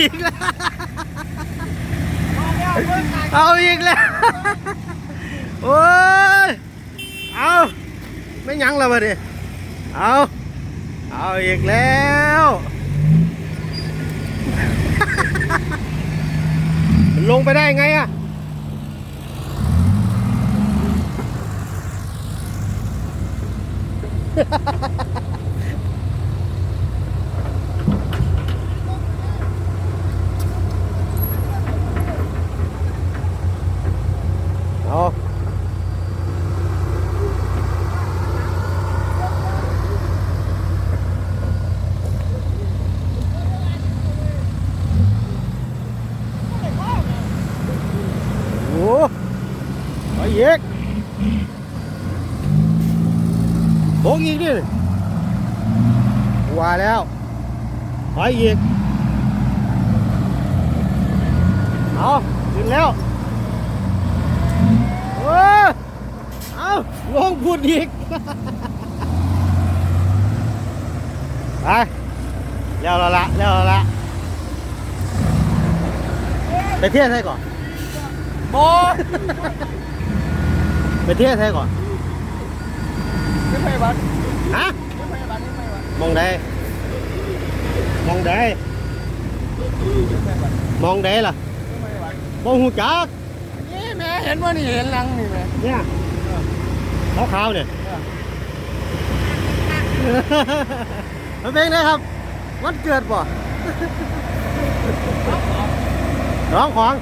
อีกแล้ว เอาอีกแล้ว โอ้ย เอาไม่ยั้งแล้วมาดิ เอาเอาอีกแล้วลงไปได้ไงอะเอาโอ้ไป อีกโบกอีกดิว่าแล้วไปอีกเอาขึ้นแล้วเออเอาลงพูดอีกไปแล้วและละแล้วและละไปเที่ยวไทยก่อนโบ ไปเที่ยวไทยก่อนไม่ไปวัดฮะไม่ไปวัดไม่ไปวัดมองใดมองใดไม่ไปวัดมองใดล่ะไม่ไปวัดมองหูจักนี่แม่เห็นว่านี่เห็นหลังนี่แม่เนี่ยขาวๆเนี่ยมันเป็นไงครับ วันเกิดป่ะร้องของ